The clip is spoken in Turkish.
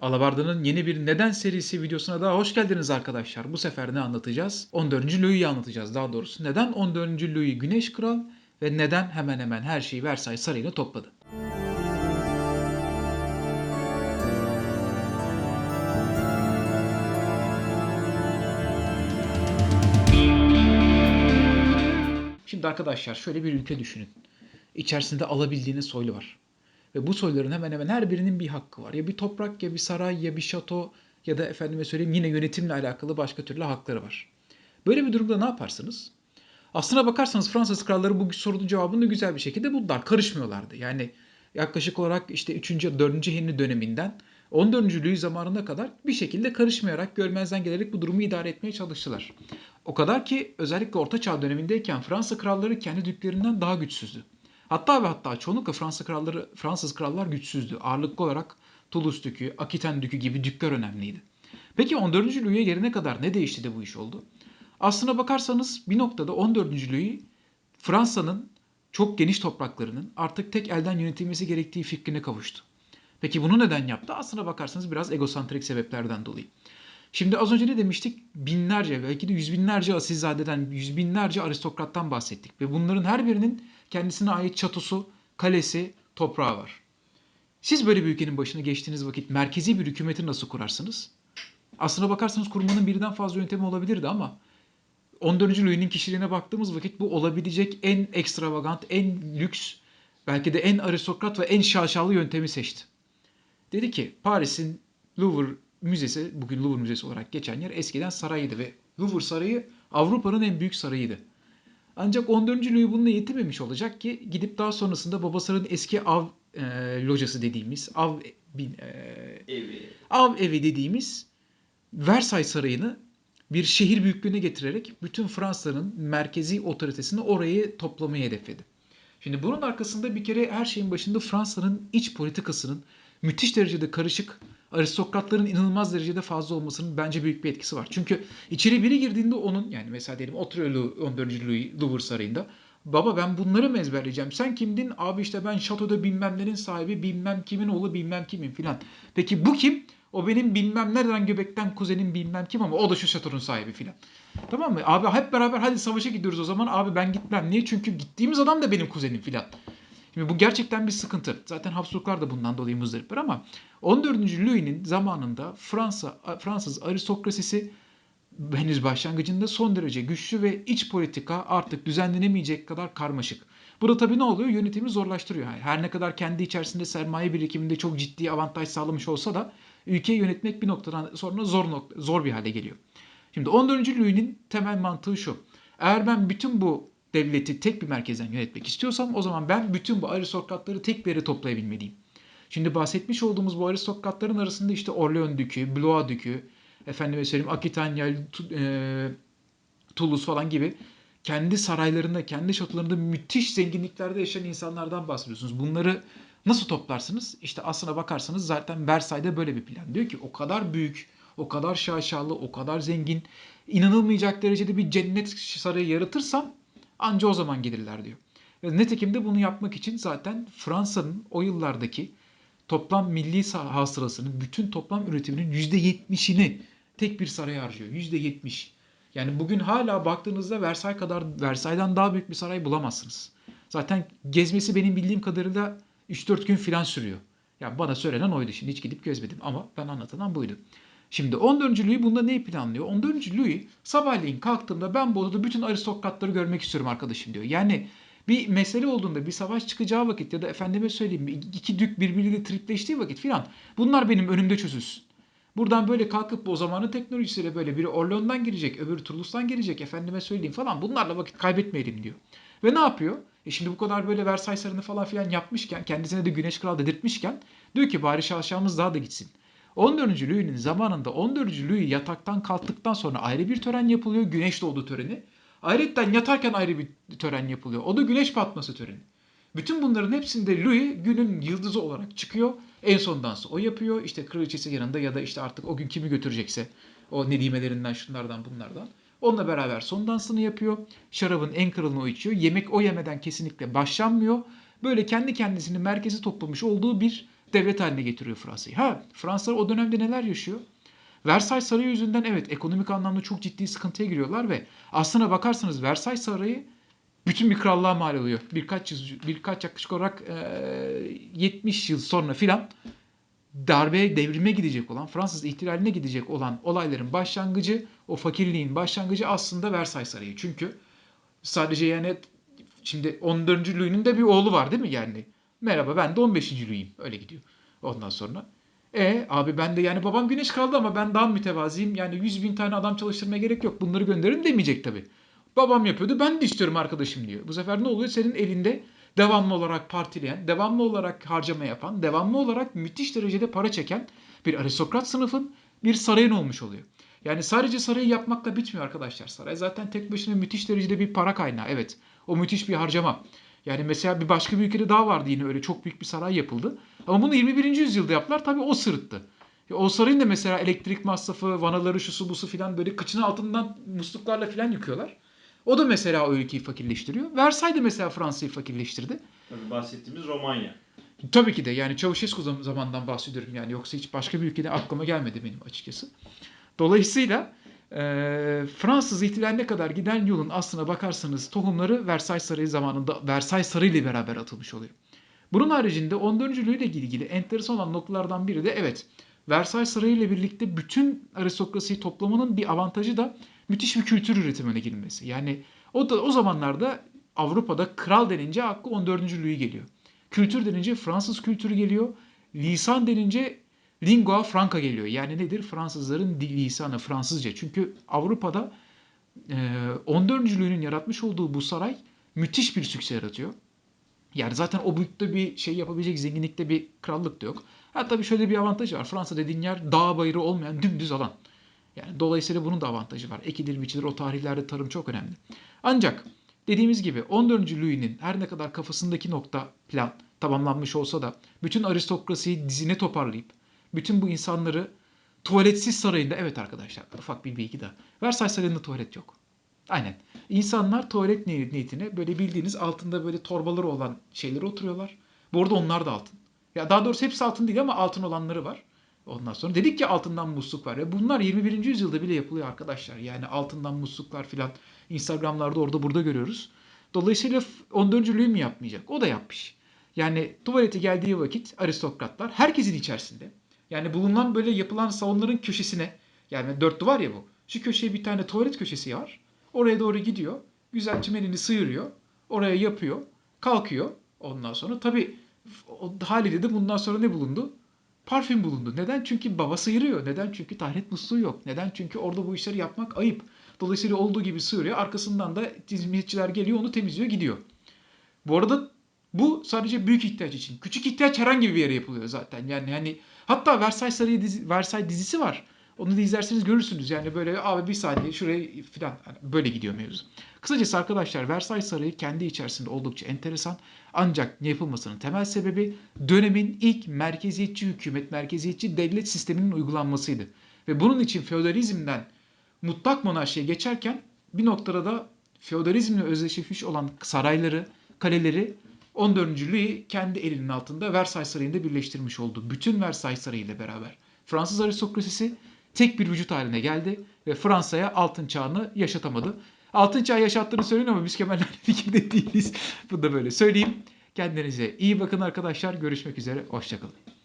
Alabarda'nın yeni bir Neden serisi videosuna daha hoş geldiniz arkadaşlar. Bu sefer ne anlatacağız? 14. Louis'i anlatacağız daha doğrusu. Neden 14. Louis Güneş Kral ve neden hemen hemen her şeyi Versailles Sarayı'na topladı? Şimdi arkadaşlar şöyle bir ülke düşünün. İçerisinde alabildiğiniz soylu var. Ve bu soyların hemen hemen her birinin bir hakkı var. Ya bir toprak ya bir saray ya bir şato ya da efendime söyleyeyim yine yönetimle alakalı başka türlü hakları var. Böyle bir durumda ne yaparsınız? Aslına bakarsanız Fransız kralları bu sorunun cevabını güzel bir şekilde buldular. Karışmıyorlardı. Yani yaklaşık olarak işte 3. ya 4. Henry döneminden 14. Louis zamanına kadar bir şekilde karışmayarak, görmezden gelerek bu durumu idare etmeye çalıştılar. O kadar ki özellikle Orta Çağ dönemindeyken Fransa kralları kendi düklerinden daha güçsüzdü. Hatta ve hatta çoğunlukla Fransız kralları, Fransız krallar güçsüzdü. Ağırlıklı olarak Toulouse dükü, Aquitaine dükü gibi dükler önemliydi. Peki 14. Louis'e gelene kadar ne değişti de bu iş oldu? Aslına bakarsanız bir noktada 14. Louis Fransa'nın çok geniş topraklarının artık tek elden yönetilmesi gerektiği fikrine kavuştu. Peki bunu neden yaptı? Aslına bakarsanız biraz egosantrik sebeplerden dolayı. Şimdi az önce ne demiştik? Binlerce belki de yüz binlerce asilzadeden, yüz binlerce aristokrattan bahsettik. Ve bunların her birinin kendisine ait çatosu, kalesi, toprağı var. Siz böyle bir ülkenin başına geçtiğiniz vakit merkezi bir hükümeti nasıl kurarsınız? Aslına bakarsanız kurmanın birden fazla yöntemi olabilirdi ama 14. Louis'nin kişiliğine baktığımız vakit bu olabilecek en ekstravagant, en lüks, belki de en aristokrat ve en şaşalı yöntemi seçti. Dedi ki Paris'in Louvre Müzesi, bugün Louvre Müzesi olarak geçen yer eskiden sarayıydı ve Louvre Sarayı Avrupa'nın en büyük sarayıydı. Ancak 14. Louis bununla yetinmemiş olacak ki gidip daha sonrasında babasının eski av e, locası dediğimiz, av, bin, e, evi. av evi dediğimiz Versailles Sarayı'nı bir şehir büyüklüğüne getirerek bütün Fransa'nın merkezi otoritesini orayı toplamayı hedefledi. Şimdi bunun arkasında bir kere her şeyin başında Fransa'nın iç politikasının müthiş derecede karışık, aristokratların inanılmaz derecede fazla olmasının bence büyük bir etkisi var. Çünkü içeri biri girdiğinde onun yani mesela diyelim oturuyor Louis, 14. Louis Louvre Sarayı'nda. Baba ben bunları mı ezberleyeceğim? Sen kimdin? Abi işte ben şatoda bilmem nenin sahibi, bilmem kimin oğlu, bilmem kimin filan. Peki bu kim? O benim bilmem nereden göbekten kuzenim bilmem kim ama o da şu şatonun sahibi filan. Tamam mı? Abi hep beraber hadi savaşa gidiyoruz o zaman. Abi ben gitmem. Niye? Çünkü gittiğimiz adam da benim kuzenim filan. Şimdi bu gerçekten bir sıkıntı. Zaten Habsburglar da bundan dolayı muzdaripler ama 14. Louis'nin zamanında Fransa Fransız aristokrasisi henüz başlangıcında son derece güçlü ve iç politika artık düzenlenemeyecek kadar karmaşık. Burada tabii ne oluyor? Yönetimi zorlaştırıyor. Yani her ne kadar kendi içerisinde sermaye birikiminde çok ciddi avantaj sağlamış olsa da ülkeyi yönetmek bir noktadan sonra zor nokta, zor bir hale geliyor. Şimdi 14. Louis'nin temel mantığı şu. Eğer ben bütün bu devleti tek bir merkezden yönetmek istiyorsam o zaman ben bütün bu aristokratları tek bir yere toplayabilmeliyim. Şimdi bahsetmiş olduğumuz bu aristokratların arasında işte Orleans Dükü, Blois Dükü, efendime söyleyeyim Aquitaine, e, Toulouse falan gibi kendi saraylarında, kendi şatolarında müthiş zenginliklerde yaşayan insanlardan bahsediyorsunuz. Bunları nasıl toplarsınız? İşte aslına bakarsanız zaten Versailles'de böyle bir plan. Diyor ki o kadar büyük, o kadar şaşalı, o kadar zengin, inanılmayacak derecede bir cennet sarayı yaratırsam anca o zaman gelirler diyor. Nitekim de bunu yapmak için zaten Fransa'nın o yıllardaki toplam milli hasılasının, bütün toplam üretiminin %70'ini tek bir saraya harcıyor. %70. Yani bugün hala baktığınızda Versailles kadar Versailles'dan daha büyük bir saray bulamazsınız. Zaten gezmesi benim bildiğim kadarıyla 3-4 gün filan sürüyor. Yani bana söylenen oydu şimdi hiç gidip gezmedim ama ben anlatılan buydu. Şimdi 14. Louis bunda neyi planlıyor? 14. Louis sabahleyin kalktığımda ben bu odada bütün aristokratları görmek istiyorum arkadaşım diyor. Yani bir mesele olduğunda bir savaş çıkacağı vakit ya da efendime söyleyeyim iki dük birbiriyle tripleştiği vakit filan bunlar benim önümde çözülsün. Buradan böyle kalkıp o zamanın teknolojisiyle böyle biri Orleans'dan girecek, öbürü Toulouse'dan girecek, efendime söyleyeyim falan bunlarla vakit kaybetmeyelim diyor. Ve ne yapıyor? E şimdi bu kadar böyle Versailles Sarayı'nı falan filan yapmışken, kendisine de Güneş Kral dedirtmişken diyor ki bari şaşamız daha da gitsin. 14. Louis'nin zamanında 14. Louis yataktan kalktıktan sonra ayrı bir tören yapılıyor. Güneş doğdu töreni. Ayrıca yatarken ayrı bir tören yapılıyor. O da güneş batması töreni. Bütün bunların hepsinde Louis günün yıldızı olarak çıkıyor. En son dansı o yapıyor. İşte kraliçesi yanında ya da işte artık o gün kimi götürecekse o nedimelerinden şunlardan bunlardan. Onunla beraber son dansını yapıyor. Şarabın en kralını o içiyor. Yemek o yemeden kesinlikle başlanmıyor. Böyle kendi kendisini merkezi toplamış olduğu bir devlet haline getiriyor Fransa'yı. Ha Fransa o dönemde neler yaşıyor? Versailles Sarayı yüzünden evet ekonomik anlamda çok ciddi sıkıntıya giriyorlar ve aslına bakarsanız Versailles Sarayı bütün bir krallığa mal oluyor. Birkaç yüz, birkaç yaklaşık olarak e, 70 yıl sonra filan darbeye devrime gidecek olan, Fransız ihtilaline gidecek olan olayların başlangıcı, o fakirliğin başlangıcı aslında Versailles Sarayı. Çünkü sadece yani şimdi 14. Louis'nin de bir oğlu var değil mi yani? Merhaba ben de 15. Louis'yim. Öyle gidiyor. Ondan sonra. E abi ben de yani babam güneş kaldı ama ben daha mütevazıyım. Yani 100 bin tane adam çalıştırmaya gerek yok. Bunları gönderin demeyecek tabii. Babam yapıyordu ben de istiyorum arkadaşım diyor. Bu sefer ne oluyor? Senin elinde devamlı olarak partileyen, devamlı olarak harcama yapan, devamlı olarak müthiş derecede para çeken bir aristokrat sınıfın bir sarayın olmuş oluyor. Yani sadece sarayı yapmakla bitmiyor arkadaşlar. Saray zaten tek başına müthiş derecede bir para kaynağı. Evet. O müthiş bir harcama. Yani mesela bir başka bir ülkede daha vardı yine öyle çok büyük bir saray yapıldı. Ama bunu 21. yüzyılda yaptılar. Tabii o sırıttı. Ya o sarayın da mesela elektrik masrafı, vanaları, şusu busu filan böyle kıçını altından musluklarla filan yıkıyorlar. O da mesela o ülkeyi fakirleştiriyor. Versailles de mesela Fransa'yı fakirleştirdi. Tabii bahsettiğimiz Romanya. Tabii ki de yani Çavuşescu zam- zamandan bahsediyorum yani yoksa hiç başka bir ülkede aklıma gelmedi benim açıkçası. Dolayısıyla e, Fransız ihtilaline kadar giden yolun aslına bakarsanız tohumları Versailles Sarayı zamanında Versailles Sarayı ile beraber atılmış oluyor. Bunun haricinde 14. Louis ile ilgili enteresan olan noktalardan biri de evet Versailles Sarayı ile birlikte bütün aristokrasiyi toplamanın bir avantajı da müthiş bir kültür üretimine girmesi. Yani o da o zamanlarda Avrupa'da kral denince aklı 14. Louis geliyor. Kültür denince Fransız kültürü geliyor. Lisan denince lingua franca geliyor. Yani nedir? Fransızların dil lisanı Fransızca. Çünkü Avrupa'da e, 14. Louis'nin yaratmış olduğu bu saray müthiş bir sükse yaratıyor. Yani zaten o büyüklükte bir şey yapabilecek zenginlikte bir krallık da yok. Ha tabii şöyle bir avantajı var. Fransa dediğin yer dağ bayırı olmayan dümdüz alan. Yani dolayısıyla bunun da avantajı var. Ekilir biçilir o tarihlerde tarım çok önemli. Ancak dediğimiz gibi 14. Louis'nin her ne kadar kafasındaki nokta plan tamamlanmış olsa da bütün aristokrasiyi dizine toparlayıp bütün bu insanları tuvaletsiz sarayında evet arkadaşlar ufak bir bilgi daha. Versailles Sarayı'nda tuvalet yok. Aynen. İnsanlar tuvalet ni- niyetine böyle bildiğiniz altında böyle torbaları olan şeylere oturuyorlar. Bu arada onlar da altın. Ya daha doğrusu hepsi altın değil ama altın olanları var. Ondan sonra dedik ki altından musluk var. Ya bunlar 21. yüzyılda bile yapılıyor arkadaşlar. Yani altından musluklar filan Instagram'larda orada burada görüyoruz. Dolayısıyla 14. Louis mi yapmayacak? O da yapmış. Yani tuvalete geldiği vakit aristokratlar herkesin içerisinde. Yani bulunan böyle yapılan salonların köşesine yani dört duvar ya bu. Şu köşeye bir tane tuvalet köşesi var. Oraya doğru gidiyor. Güzel çimenini sıyırıyor. Oraya yapıyor. Kalkıyor. Ondan sonra tabii haliyle de bundan sonra ne bulundu? Parfüm bulundu. Neden? Çünkü baba sıyırıyor. Neden? Çünkü taharet musluğu yok. Neden? Çünkü orada bu işleri yapmak ayıp. Dolayısıyla olduğu gibi sıyırıyor. Arkasından da hizmetçiler geliyor onu temizliyor gidiyor. Bu arada bu sadece büyük ihtiyaç için. Küçük ihtiyaç herhangi bir yere yapılıyor zaten. Yani hani hatta Versailles Sarayı dizi, Versailles dizisi var. Onu da izlerseniz görürsünüz. Yani böyle abi bir saniye şuraya falan yani böyle gidiyor mevzu. Kısacası arkadaşlar Versailles Sarayı kendi içerisinde oldukça enteresan. Ancak ne yapılmasının temel sebebi dönemin ilk merkeziyetçi hükümet, merkeziyetçi devlet sisteminin uygulanmasıydı. Ve bunun için feodalizmden mutlak monarşiye geçerken bir noktada da feodalizmle özdeşleşmiş olan sarayları, kaleleri 14. Louis kendi elinin altında Versailles Sarayı'nda birleştirmiş oldu. Bütün Versailles Sarayı ile beraber. Fransız aristokrasisi tek bir vücut haline geldi ve Fransa'ya altın çağını yaşatamadı. Altın çağı yaşattığını söyleyin ama biz Kemal'le fikirde değiliz. Bunu da böyle söyleyeyim. Kendinize iyi bakın arkadaşlar. Görüşmek üzere. Hoşçakalın.